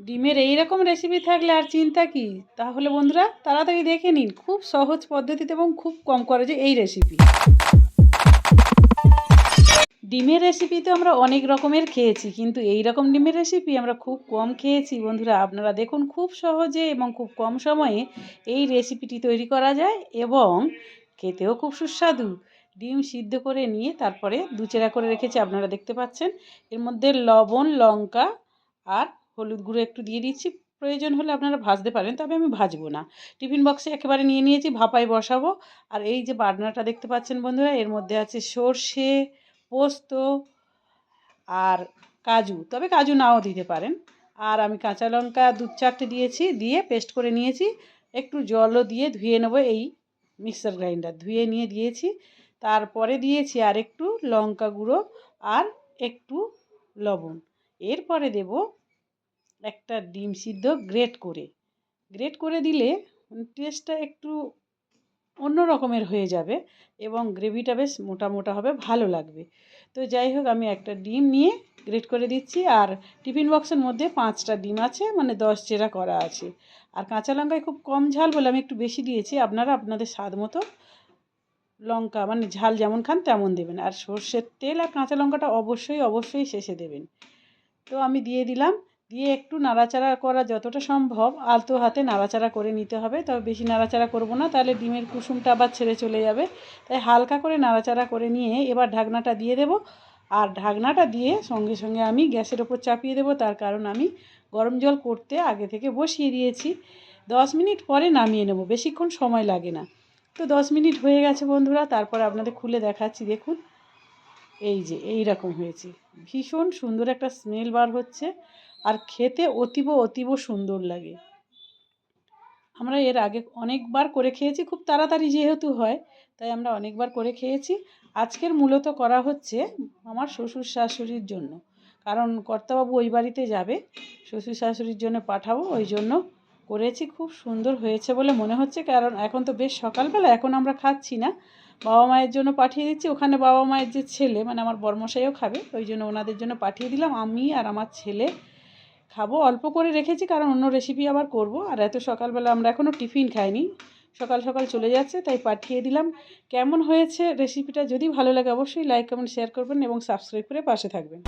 ডিমের এই রকম রেসিপি থাকলে আর চিন্তা কি? তাহলে বন্ধুরা তাড়াতাড়ি দেখে নিন, খুব সহজ পদ্ধতিতে এবং খুব কম খরচে এই রেসিপি ডিমের রেসিপি তো আমরা অনেক রকমের খেয়েছি, কিন্তু এই রকম ডিমের রেসিপি আমরা খুব কম খেয়েছি। বন্ধুরা, আপনারা দেখুন খুব সহজে এবং খুব কম সময়ে এই রেসিপিটি তৈরি করা যায় এবং খেতেও খুব সুস্বাদু। ডিম সিদ্ধ করে নিয়ে তারপরে দুচেরা করে রেখেছি, আপনারা দেখতে পাচ্ছেন। এর মধ্যে লবণ, লঙ্কা আর হলুদ গুঁড়ো একটু দিয়ে দিচ্ছি। প্রয়োজন হলে আপনারা ভাজতে পারেন, তবে আমি ভাজবো না। টিফিন বক্সে একেবারে নিয়ে নিয়েছি, ভাপায় বসাবো। আর এই যে বাটনাটা দেখতে পাচ্ছেন বন্ধুরা, এর মধ্যে আছে সর্ষে, পোস্ত আর কাজু। তবে কাজু নাও দিতে পারেন। আর আমি কাঁচা লঙ্কা দু চারটে দিয়েছি, দিয়ে পেস্ট করে নিয়েছি। একটু জলও দিয়ে ধুয়ে নেব এই মিক্সার গ্রাইন্ডার। ধুয়ে নিয়ে দিয়েছি। তারপরে দিয়েছি আর একটু লঙ্কা গুঁড়ো আর একটু লবণ। এরপরে দেব একটা ডিম সিদ্ধ গ্রেট করে। গ্রেট করে দিলে টেস্টটা একটু অন্য রকমের হয়ে যাবে এবং গ্রেভিটা বেশ মোটা মোটা হবে, ভালো লাগবে। তো যাই হোক, আমি একটা ডিম নিয়ে গ্রেট করে দিচ্ছি আর টিফিন বক্সের মধ্যে পাঁচটা ডিম আছে মানে দশ চেরা করা আছে। আর কাঁচা লঙ্কায় খুব কম ঝাল বলে আমি একটু বেশি দিয়েছি, আপনারা আপনাদের স্বাদ মতো লঙ্কা মানে ঝাল যেমন খান তেমন দেবেন। আর সর্ষের তেল আর কাঁচা লঙ্কাটা অবশ্যই অবশ্যই শেষে দেবেন। তো আমি দিয়ে দিলাম দিয়ে একটু নাড়াচাড়া করা যতটা সম্ভব, আলতো হাতে নাড়াচাড়া করে নিতে হবে। তবে বেশি নাড়াচাড়া করব না, তাহলে ডিমের কুসুমটা আবার ছেড়ে চলে যাবে। তাই হালকা করে নাড়াচাড়া করে নিয়ে এবার ঢাকনাটা দিয়ে দেব। আর ঢাকনাটা দিয়ে সঙ্গে সঙ্গে আমি গ্যাসের ওপর চাপিয়ে দেবো। তার কারণ আমি গরম জল করতে আগে থেকে বসিয়ে দিয়েছি। দশ মিনিট পরে নামিয়ে নেব, বেশিক্ষণ সময় লাগে না। তো দশ মিনিট হয়ে গেছে বন্ধুরা, তারপর আপনাদের খুলে দেখাচ্ছি, দেখুন। এই যে, এই রকম হয়েছে। ভীষণ সুন্দর একটা স্মেল বার হচ্ছে। আর খেতে অতীব অতীব সুন্দর লাগে। আমরা এর আগে অনেকবার করে খেয়েছি, খুব তাড়াতাড়ি যেহেতু হয়, তাই আমরা অনেকবার করে খেয়েছি। আজকের মূলত করা হচ্ছে আমার শ্বশুর শাশুড়ির জন্য। কারণ কর্তাবাবু ওই বাড়িতে যাবে, শ্বশুর শাশুড়ির জন্য পাঠাবো, ওই জন্য করেছি। খুব সুন্দর হয়েছে বলে মনে হচ্ছে, কারণ এখন তো বেশ সকালবেলা, এখন আমরা খাচ্ছি না। বাবা মায়ের জন্য পাঠিয়ে দিচ্ছি, ওখানে বাবা মায়ের যে ছেলে মানে আমার বর্মশাইও খাবে, ওই জন্য ওনাদের জন্য পাঠিয়ে দিলাম। আমি আর আমার ছেলে খাব, অল্প করে রেখেছি, কারণ অন্য রেসিপি আবার করব। আর এত সকালবেলা আমরা এখনও টিফিন খাইনি। সকাল সকাল চলে যাচ্ছে, তাই পাঠিয়ে দিলাম। কেমন হয়েছে রেসিপিটা যদি ভালো লাগে অবশ্যই লাইক কমেন্ট শেয়ার করবেন এবং সাবস্ক্রাইব করে পাশে থাকবেন।